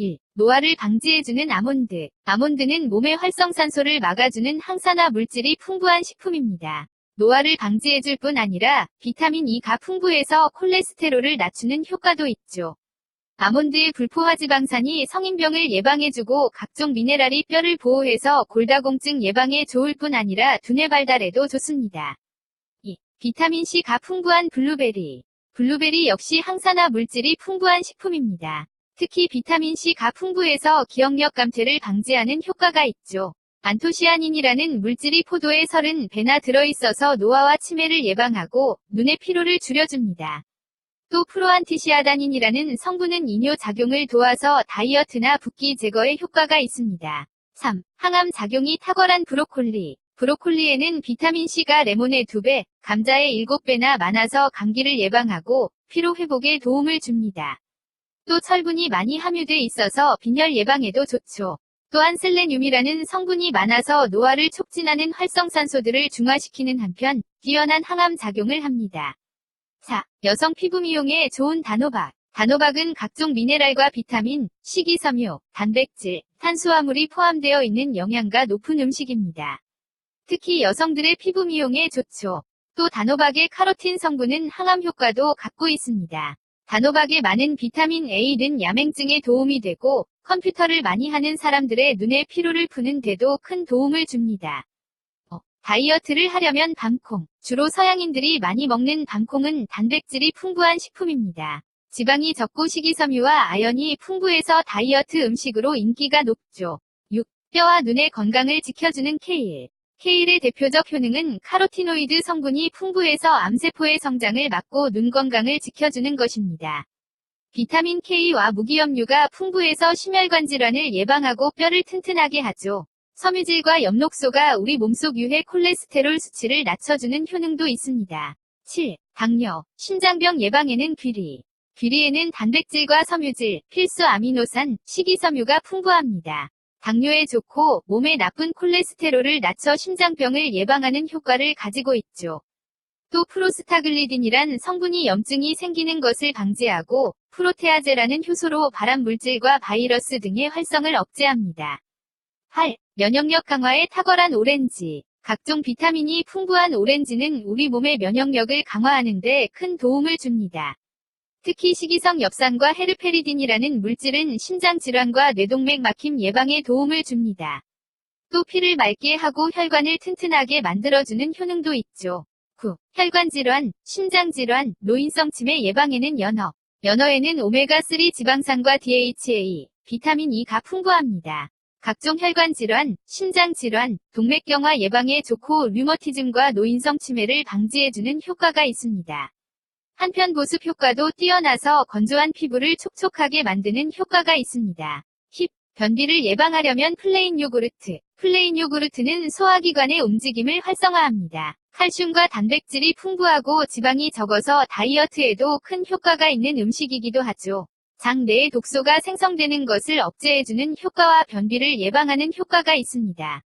1. 노화를 방지해주는 아몬드. 아몬드는 몸의 활성산소를 막아주는 항산화 물질이 풍부한 식품입니다. 노화를 방지해줄 뿐 아니라 비타민 E가 풍부해서 콜레스테롤을 낮추는 효과도 있죠. 아몬드의 불포화지방산이 성인병을 예방해주고 각종 미네랄이 뼈를 보호해서 골다공증 예방에 좋을 뿐 아니라 두뇌 발달에도 좋습니다. 2. 비타민C가 풍부한 블루베리. 블루베리 역시 항산화 물질이 풍부한 식품입니다. 특히 비타민C가 풍부해서 기억력 감퇴를 방지하는 효과가 있죠. 안토시아닌이라는 물질이 포도의 30배나 들어있어서 노화와 치매를 예방하고 눈의 피로를 줄여줍니다. 또 프로안티시아다닌이라는 성분은 이뇨 작용을 도와서 다이어트나 붓기 제거에 효과가 있습니다. 3. 항암 작용이 탁월한 브로콜리. 브로콜리에는 비타민C가 레몬의 2배, 감자의 7배나 많아서 감기를 예방하고 피로 회복에 도움을 줍니다. 또 철분이 많이 함유돼 있어서 빈혈 예방에도 좋죠. 또한 셀레늄이라는 성분이 많아서 노화를 촉진하는 활성산소들을 중화시키는 한편 뛰어난 항암 작용을 합니다. 4. 여성 피부 미용에 좋은 단호박. 단호박은 각종 미네랄과 비타민, 식이섬유, 단백질, 탄수화물이 포함되어 있는 영양가 높은 음식입니다. 특히 여성들의 피부 미용에 좋죠. 또 단호박의 카로틴 성분은 항암 효과도 갖고 있습니다. 단호박에 많은 비타민 A는 야맹증에 도움이 되고 컴퓨터를 많이 하는 사람들의 눈의 피로를 푸는 데도 큰 도움을 줍니다. 어, 다이어트를 하려면 밤콩. 주로 서양인들이 많이 먹는 밤콩은 단백질이 풍부한 식품입니다. 지방이 적고 식이섬유와 아연이 풍부해서 다이어트 음식으로 인기가 높죠. 6. 뼈와 눈의 건강을 지켜주는 케일. 케일의 대표적 효능은 카로티노이드 성분이 풍부해서 암세포의 성장을 막고 눈 건강을 지켜주는 것입니다. 비타민 K와 무기염류가 풍부해서 심혈관 질환을 예방하고 뼈를 튼튼하게 하죠. 섬유질과 엽록소가 우리 몸속 유해 콜레스테롤 수치를 낮춰주는 효능도 있습니다. 7. 당뇨, 심장병 예방에는 귀리. 귀리에는 단백질과 섬유질, 필수 아미노산, 식이섬유가 풍부합니다. 당뇨에 좋고 몸에 나쁜 콜레스테롤을 낮춰 심장병을 예방하는 효과를 가지고 있죠. 또 프로스타글리딘이란 성분이 염증이 생기는 것을 방지하고 프로테아제라는 효소로 발암 물질과 바이러스 등의 활성을 억제합니다. 8. 면역력 강화에 탁월한 오렌지. 각종 비타민이 풍부한 오렌지는 우리 몸의 면역력을 강화하는 데 큰 도움을 줍니다. 특히 식이성 엽산과 헤르페리딘이라는 물질은 심장 질환과 뇌동맥 막힘 예방에 도움을 줍니다. 또 피를 맑게 하고 혈관을 튼튼하게 만들어주는 효능도 있죠. 9. 혈관 질환, 심장 질환, 노인성 치매 예방에는 연어. 연어에는 오메가3 지방산과 DHA, 비타민 E가 풍부합니다. 각종 혈관 질환, 심장 질환, 동맥경화 예방에 좋고 류머티즘과 노인성 치매를 방지해주는 효과가 있습니다. 한편 보습 효과도 뛰어나서 건조한 피부를 촉촉하게 만드는 효과가 있습니다. 10. 변비를 예방하려면 플레인 요구르트. 플레인 요구르트는 소화기관의 움직임을 활성화합니다. 칼슘과 단백질이 풍부하고 지방이 적어서 다이어트에도 큰 효과가 있는 음식이기도 하죠. 장 내에 독소가 생성되는 것을 억제해주는 효과와 변비를 예방하는 효과가 있습니다.